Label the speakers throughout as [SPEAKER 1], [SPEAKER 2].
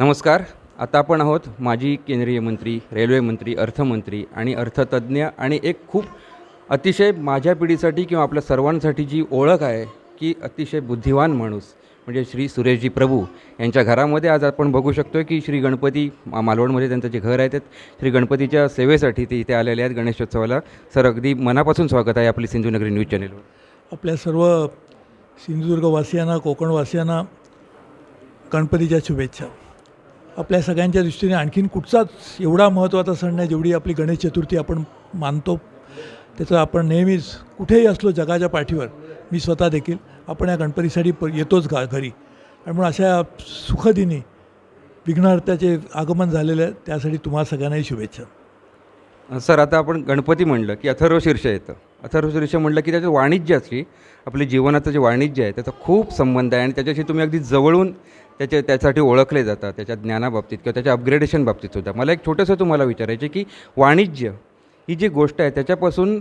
[SPEAKER 1] नमस्कार. आता आपण आहोत माजी केंद्रीय मंत्री रेल्वे मंत्री अर्थमंत्री आणि अर्थतज्ज्ञ आणि एक खूप अतिशय माझ्या पिढीसाठी किंवा आपल्या सर्वांसाठी जी ओळख आहे की अतिशय बुद्धिवान माणूस म्हणजे श्री सुरेशजी प्रभू यांच्या घरामध्ये आज आपण बघू शकतो की श्री गणपती मा- मालवणमध्ये त्यांचं जे घर आहे ते श्री गणपतीच्या सेवेसाठी ते इथे आलेले आहेत गणेशोत्सवाला. सर अगदी मनापासून स्वागत आहे आपली सिंधुनगरी न्यूज चॅनेलवर.
[SPEAKER 2] आपल्या सर्व सिंधुदुर्गवासियांना कोकणवासियांना गणपतीच्या शुभेच्छा. आपल्या सगळ्यांच्या दृष्टीने आणखीन कुठचाच एवढा महत्त्वाचा सण नाही जेवढी आपली गणेश चतुर्थी आपण मानतो. त्याचं आपण नेहमीच कुठेही असलो जगाच्या पाठीवर मी स्वतः देखील आपण या गणपतीसाठी प येतोच गा घरी. आणि म्हणून अशा सुखदिनी विघ्नहर्त्याचे आगमन झालेलं आहे. त्यासाठी तुम्हाला सगळ्यांनाही शुभेच्छा.
[SPEAKER 1] सर आता आपण गणपती म्हणलं की अथर्व शीर्ष येतं. अथर्व शीर्ष म्हणलं की त्याचं वाणिज्याची आपल्या जीवनाचं जे वाणिज्य आहे त्याचा खूप संबंध आहे आणि त्याच्याशी तुम्ही अगदी जवळून त्याच्या त्यासाठी ओळखले जातात त्याच्या ज्ञानाबाबतीत किंवा त्याच्या अपग्रेडेशन बाबतीत सुद्धा. मला एक छोटंसं तुम्हाला विचारायचं की वाणिज्य ही जी गोष्ट आहे त्याच्यापासून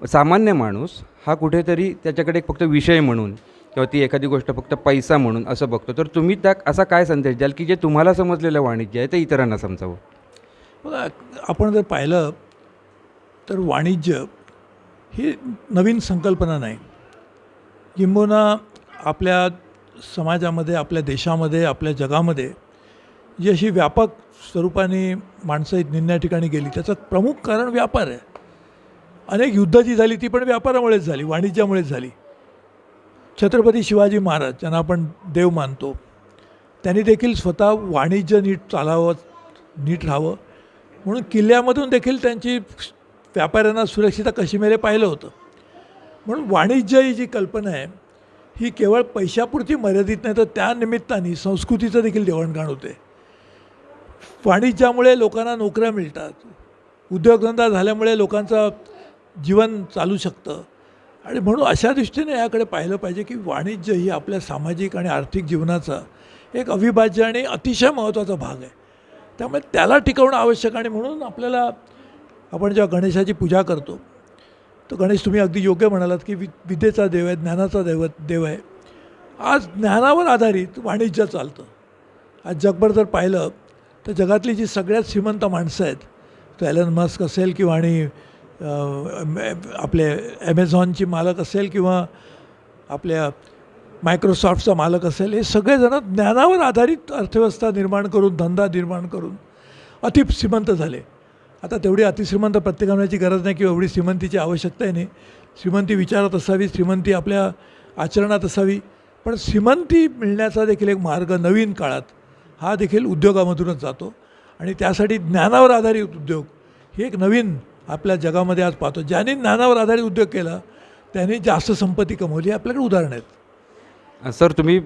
[SPEAKER 1] सामान्य माणूस हा कुठेतरी त्याच्याकडे एक फक्त विषय म्हणून किंवा ती एखादी गोष्ट फक्त पैसा म्हणून असं बघतो. तर तुम्ही त्या असा काय संदेश द्याल की जे तुम्हाला समजलेलं वाणिज्य आहे ते इतरांना समजावं?
[SPEAKER 2] बघा आपण जर पाहिलं तर वाणिज्य ही नवीन संकल्पना नाही. किंबहुना आपल्या समाजामध्ये आपल्या देशामध्ये आपल्या जगामध्ये जी अशी व्यापक स्वरूपाने माणसं निन्या ठिकाणी गेली. त्याचं प्रमुख कारण व्यापार आहे. अनेक युद्ध जी झाली ती पण व्यापारामुळेच झाली वाणिज्यामुळेच झाली. छत्रपती शिवाजी महाराज ज्यांना आपण देव मानतो त्यांनी देखील स्वतः वाणिज्य नीट चालावं नीट राहावं. म्हणून किल्ल्यामधून देखील त्यांची व्यापाऱ्यांना सुरक्षिता कशी मिळेल पाहिलं होतं. म्हणून वाणिज्य ही जी कल्पना आहे ही केवळ पैशापुरती मर्यादित नाही तर त्या निमित्ताने संस्कृतीचं देखील देवाणघाण होते. वाणिज्यामुळे लोकांना नोकऱ्या मिळतात. उद्योगधंदा झाल्यामुळे लोकांचं जीवन चालू शकतं. आणि म्हणून अशा दृष्टीने याकडे पाहिलं पाहिजे की वाणिज्य ही आपल्या सामाजिक आणि आर्थिक जीवनाचा एक अविभाज्य आणि अतिशय महत्त्वाचा भाग आहे. त्यामुळे त्याला टिकवणं आवश्यक आणि म्हणून आपल्याला आपण जेव्हा गणेशाची पूजा करतो तर गणेश तुम्ही अगदी योग्य म्हणालात की वि विद्येचा देव आहे ज्ञानाचा देव देव आहे. आज ज्ञानावर आधारित वाणिज्य चालतं. आज जगभर जर पाहिलं तर जगातली जी सगळ्यात श्रीमंत माणसं आहेत तो एलन मस्क असेल किंवा आणि आपले ॲमेझॉनची मालक असेल किंवा आपल्या मायक्रोसॉफ्टचा मालक असेल हे सगळेजण ज्ञानावर आधारित अर्थव्यवस्था निर्माण करून धंदा निर्माण करून अति श्रीमंत झाले. आता तेवढी अतिश्रीमंत प्रत्येकाला होण्याची गरज नाही किंवा एवढी श्रीमंतीची आवश्यकताही नाही. श्रीमंती विचारात असावी श्रीमंती आपल्या आचरणात असावी. पण श्रीमंती मिळण्याचा देखील एक मार्ग नवीन काळात हा देखील उद्योगामधूनच जातो. आणि त्यासाठी ज्ञानावर आधारित उद्योग ही एक नवीन आपल्या जगामध्ये आज पाहतो. ज्यांनी ज्ञानावर आधारित उद्योग केला त्यांनी जास्त संपत्ती कमवली आपल्याकडे उदाहरण आहेत.
[SPEAKER 1] सर तुम्ही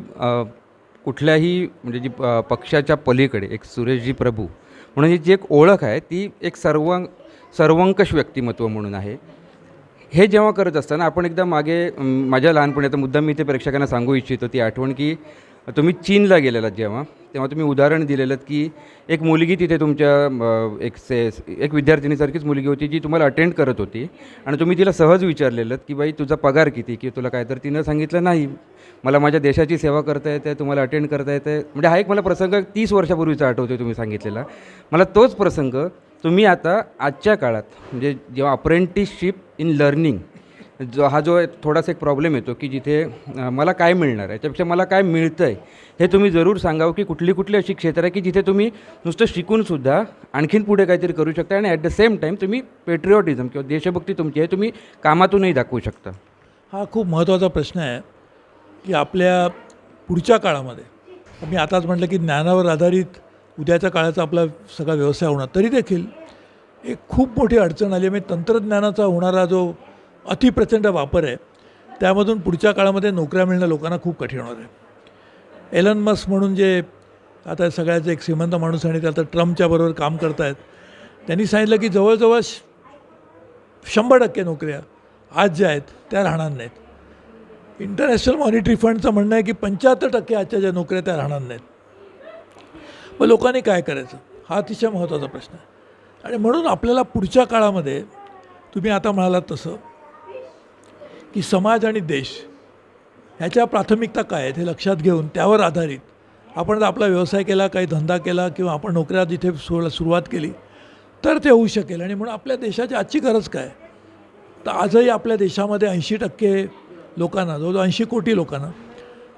[SPEAKER 1] कुठल्याही म्हणजे जी प- पक्षाच्या पलीकडे एक सुरेशजी प्रभू म्हणून ही जी एक ओळख आहे ती एक सर्व सर्वंकष व्यक्तिमत्व म्हणून आहे. हे जेव्हा करत असताना आपण एकदा मागे माझ्या लहानपणी आता मुद्दाम मी ते प्रेक्षकांना सांगू इच्छितो ती आठवण की तुम्ही चीनला गेलेलात जेव्हा तेव्हा तुम्ही उदाहरण दिलेलं की एक मुलगी तिथे तुमच्या एक से एक विद्यार्थिनीसारखीच मुलगी होती जी तुम्हाला अटेंड करत होती. आणि तुम्ही तिला सहज विचारलेलं की बाई तुझा पगार किती? की तुला काय तर तिनं सांगितलं नाही मला माझ्या देशाची सेवा करता येते तुम्हाला अटेंड करता येते. म्हणजे हा एक मला प्रसंग तीस वर्षापूर्वीचा आठवतो तुम्ही सांगितलेला. मला तोच प्रसंग तुम्ही आता आजच्या काळात म्हणजे जेव्हा अप्रेंटिसशिप इन लर्निंग जो हा जो थोडासा एक प्रॉब्लेम येतो की जिथे मला काय मिळणार आहे त्यापेक्षा मला काय मिळतं आहे हे तुम्ही जरूर सांगावं की कुठली कुठली अशी क्षेत्र आहे की जिथे तुम्ही नुसतं शिकूनसुद्धा आणखीन पुढे काहीतरी करू शकता आणि ॲट द सेम टाईम तुम्ही पेट्रिऑटिझम किंवा देशभक्ती तुमची आहे तुम्ही कामातूनही दाखवू शकता.
[SPEAKER 2] हा खूप महत्त्वाचा प्रश्न आहे की आपल्या पुढच्या काळामध्ये मी आताच म्हटलं की ज्ञानावर आधारित उद्याच्या काळाचा आपला सगळा व्यवसाय होणार तरी देखील एक खूप मोठी अडचण आली म्हणजे तंत्रज्ञानाचा होणारा जो अतिप्रचंड वापर आहे. त्यामधून पुढच्या काळामध्ये नोकऱ्या मिळणं लोकांना खूप कठीण होणार आहे. एलन मस्क म्हणून जे आता सगळ्याचं एक श्रीमंत माणूस आणि ते आता ट्रम्पच्या बरोबर काम करत आहेत त्यांनी सांगितलं की जवळजवळ श- शंभर टक्के नोकऱ्या आज ज्या आहेत त्या राहणार नाहीत. इंटरनॅशनल मॉनिटरी फंडचं म्हणणं आहे की पंच्याहत्तर टक्के आजच्या ज्या नोकऱ्या त्या राहणार नाहीत. मग लोकांनी काय करायचं? हा अतिशय महत्त्वाचा प्रश्न आहे. आणि म्हणून आपल्याला पुढच्या काळामध्ये तुम्ही आता म्हणालात तसं की समाज आणि देश ह्याच्या प्राथमिकता काय आहेत हे लक्षात घेऊन त्यावर आधारित आपण जर आपला व्यवसाय केला काही धंदा केला किंवा आपण नोकऱ्या जिथे सु सुरुवात केली तर ते होऊ शकेल. आणि म्हणून आपल्या देशाची आजची गरज काय? तर आजही आपल्या देशामध्ये ऐंशी टक्के लोकांना जवळजवळ ऐंशी कोटी लोकांना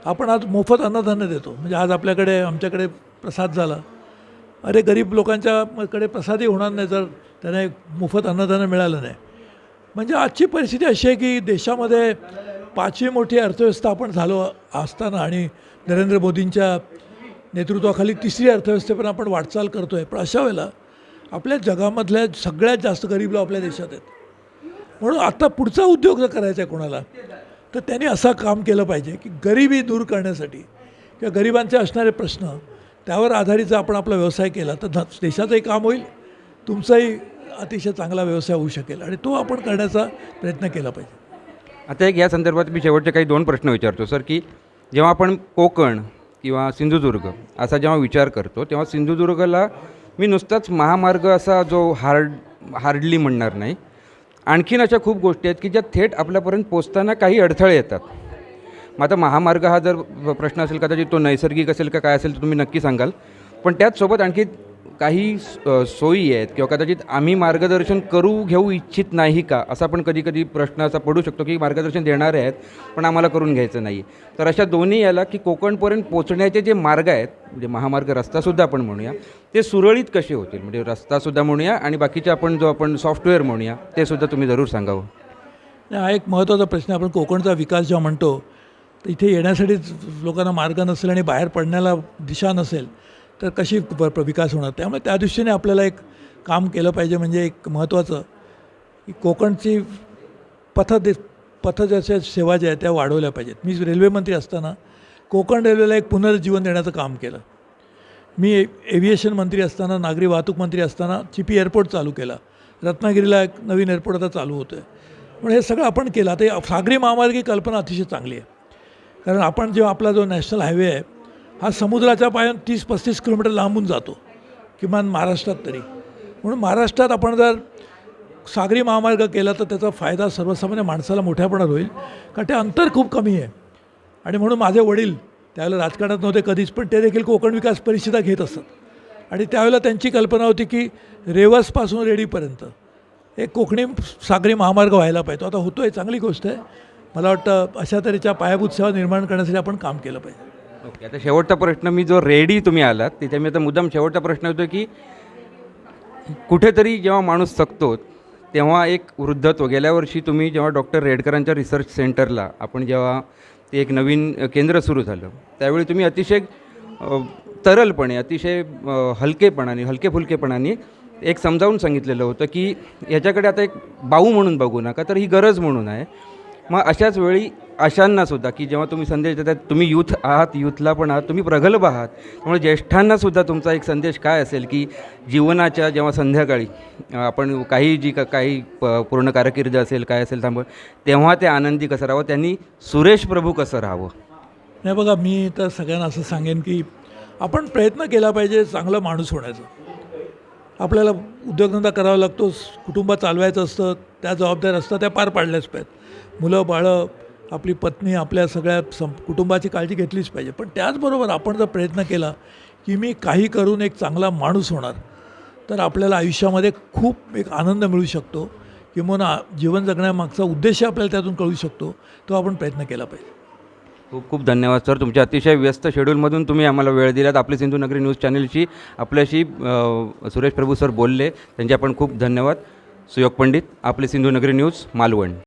[SPEAKER 2] आपण आज मोफत अन्नधान्य देतो. म्हणजे आज आपल्याकडे आमच्याकडे प्रसाद झाला. अरे गरीब लोकांच्याकडे प्रसादही होणार नाही जर त्यांना मोफत अन्नधान्य मिळालं नाही. म्हणजे आजची परिस्थिती अशी आहे की देशामध्ये पाचवी मोठी अर्थव्यवस्था आपण झालो असताना आणि नरेंद्र मोदींच्या नेतृत्वाखाली तिसरी अर्थव्यवस्थेपण आपण वाटचाल करतो आहे पण अशा वेळेला आपल्या जगामधल्या सगळ्यात जास्त गरीब लोक आपल्या देशात आहेत. म्हणून आता पुढचा उद्योग जर करायचा आहे कोणाला तर त्यांनी असं काम केलं पाहिजे की गरिबी दूर करण्यासाठी किंवा गरिबांचे असणारे प्रश्न त्यावर आधारित जर आपण आपला व्यवसाय केला तर ध- देशाचंही काम होईल तुमचाही अतिशय चांगला व्यवसाय होऊ शकेल आणि तो आपण करण्याचा प्रयत्न केला पाहिजे.
[SPEAKER 1] आता एक या संदर्भात मी शेवटचे काही दोन प्रश्न विचारतो सर की जेव्हा आपण कोकण किंवा सिंधुदुर्ग असा जेव्हा विचार करतो तेव्हा सिंधुदुर्गला मी नुसताच महामार्ग असा जो हार्ड हार्डली म्हणणार नाही. आणखीन अशा खूप गोष्टी आहेत की ज्या थेट आपल्यापर्यंत पोचताना काही अडथळे येतात. मग आता महामार्ग हा जर प्रश्न असेल कदाचित तो नैसर्गिक असेल का काय असेल तर तुम्ही नक्की सांगाल. पण त्याचसोबत आणखी काही सोयी आहेत किंवा कदाचित आम्ही मार्गदर्शन करू घेऊ इच्छित नाही का? असा पण कधी कधी प्रश्न असा पडू शकतो की मार्गदर्शन देणारे आहेत पण आम्हाला करून घ्यायचं नाही. तर अशा दोन्ही याला की कोकणपर्यंत पोचण्याचे जे मार्ग आहेत म्हणजे महामार्ग रस्तासुद्धा आपण म्हणूया ते सुरळीत कसे होतील? म्हणजे रस्तासुद्धा म्हणूया आणि बाकीचे आपण जो आपण सॉफ्टवेअर म्हणूया ते सुद्धा तुम्ही जरूर सांगावं.
[SPEAKER 2] हा एक महत्त्वाचा प्रश्न आपण कोकणचा विकास जेव्हा म्हणतो तर इथे येण्यासाठीच लोकांना मार्ग नसेल आणि बाहेर पडण्याला दिशा नसेल तर कशी प- विकास होणार? त्यामुळे त्या दृष्टीने आपल्याला एक काम केलं पाहिजे म्हणजे एक महत्त्वाचं की कोकणची पथ दे पथ ज्याच्या सेवा ज्या आहेत त्या वाढवल्या पाहिजेत. मी रेल्वेमंत्री असताना कोकण रेल्वेला एक पुनर्जीवन देण्याचं काम केलं. मी एव्हिएशन मंत्री असताना नागरी वाहतूक मंत्री असताना चिपी एअरपोर्ट चालू केला. रत्नागिरीला एक नवीन एअरपोर्ट आता चालू होतं आहे पण हे सगळं आपण केलं. आता सागरी महामार्ग ही कल्पना अतिशय चांगली आहे. कारण आपण जेव्हा आपला जो नॅशनल हायवे आहे हा समुद्राच्या पायान तीस पस्तीस किलोमीटर लांबून जातो किमान महाराष्ट्रात तरी. म्हणून महाराष्ट्रात आपण जर सागरी महामार्ग केला तर त्याचा फायदा सर्वसामान्य माणसाला मोठ्या प्रमाणात होईल कारण ते अंतर खूप कमी आहे. आणि म्हणून माझे वडील त्यावेळेला राजकारणात नव्हते कधीच पण ते देखील कोकण विकास परिषदा घेत असतात आणि त्यावेळेला त्यांची कल्पना होती की रेवसपासून रेडीपर्यंत एक कोकणी सागरी महामार्ग व्हायला पाहिजे. तो आता होतो आहे चांगली गोष्ट आहे. मला वाटतं अशा तऱ्हेच्या पायाभूत सेवा निर्माण करण्यासाठी आपण काम केलं पाहिजे.
[SPEAKER 1] ओके आता शेवटचा प्रश्न मी जो रेडी तुम्ही आलात तिथे मी आता मुद्दाम शेवटचा प्रश्न होतो की कुठेतरी जेव्हा माणूस सकतो तेव्हा एक वृद्धत्व गेल्या वर्षी तुम्ही जेव्हा डॉक्टर रेडकरांच्या रिसर्च सेंटरला आपण जेव्हा ते एक नवीन केंद्र सुरू झालं त्यावेळी तुम्ही अतिशय तरलपणे अतिशय हलकेपणाने हलकेफुलकेपणाने एक समजावून सांगितलेलं होतं की याच्याकडे आता एक बाऊ म्हणून बघू नका तर ही गरज म्हणून आहे. मग अशाच वेळी अशांनासुद्धा की जेव्हा तुम्ही संदेश देतात तुम्ही यूथ आहात यूथला पण आहात तुम्ही प्रगल्भ आहात. त्यामुळे ज्येष्ठांनासुद्धा तुमचा एक संदेश काय असेल की जीवनाच्या जेव्हा संध्याकाळी आपण काही जी का काही प- पूर्ण कारकीर्द असेल काय असेल थांब तेव्हा ते आनंदी कसं राहावं? त्यांनी सुरेश प्रभू कसं राहावं?
[SPEAKER 2] नाही बघा मी तर सगळ्यांना असं सांगेन की आपण प्रयत्न केला पाहिजे चांगला माणूस होण्याचा. आपल्याला उद्योगधंदा करावा लागतो कुटुंब चालवायचं असतं त्या जबाबदाऱ्या असतात त्या पार पाडल्याच पाहिजेत. मुलं बाळं आपली पत्नी आपल्या सगळ्या सं कुटुंबाची काळजी घेतलीच पाहिजे. पण त्याचबरोबर आपण जर प्रयत्न केला की मी काही करून एक चांगला माणूस होणार तर आपल्याला आयुष्यामध्ये खूप एक आनंद मिळू शकतो. किंवा जीवन जगण्यामागचा उद्देश आपल्याला त्यातून कळू शकतो. तो आपण प्रयत्न केला पाहिजे.
[SPEAKER 1] खूप खूप धन्यवाद सर. तुमच्या अतिशय व्यस्त शेड्यूलमधून तुम्ही आम्हाला वेळ दिलात. आपली सिंधुनगरी न्यूज चॅनलशी आपल्याशी सुरेश प्रभू सर बोलले. त्यांचे आपण खूप धन्यवाद. सुयोग पंडित आपली सिंधुनगरी न्यूज मालवण.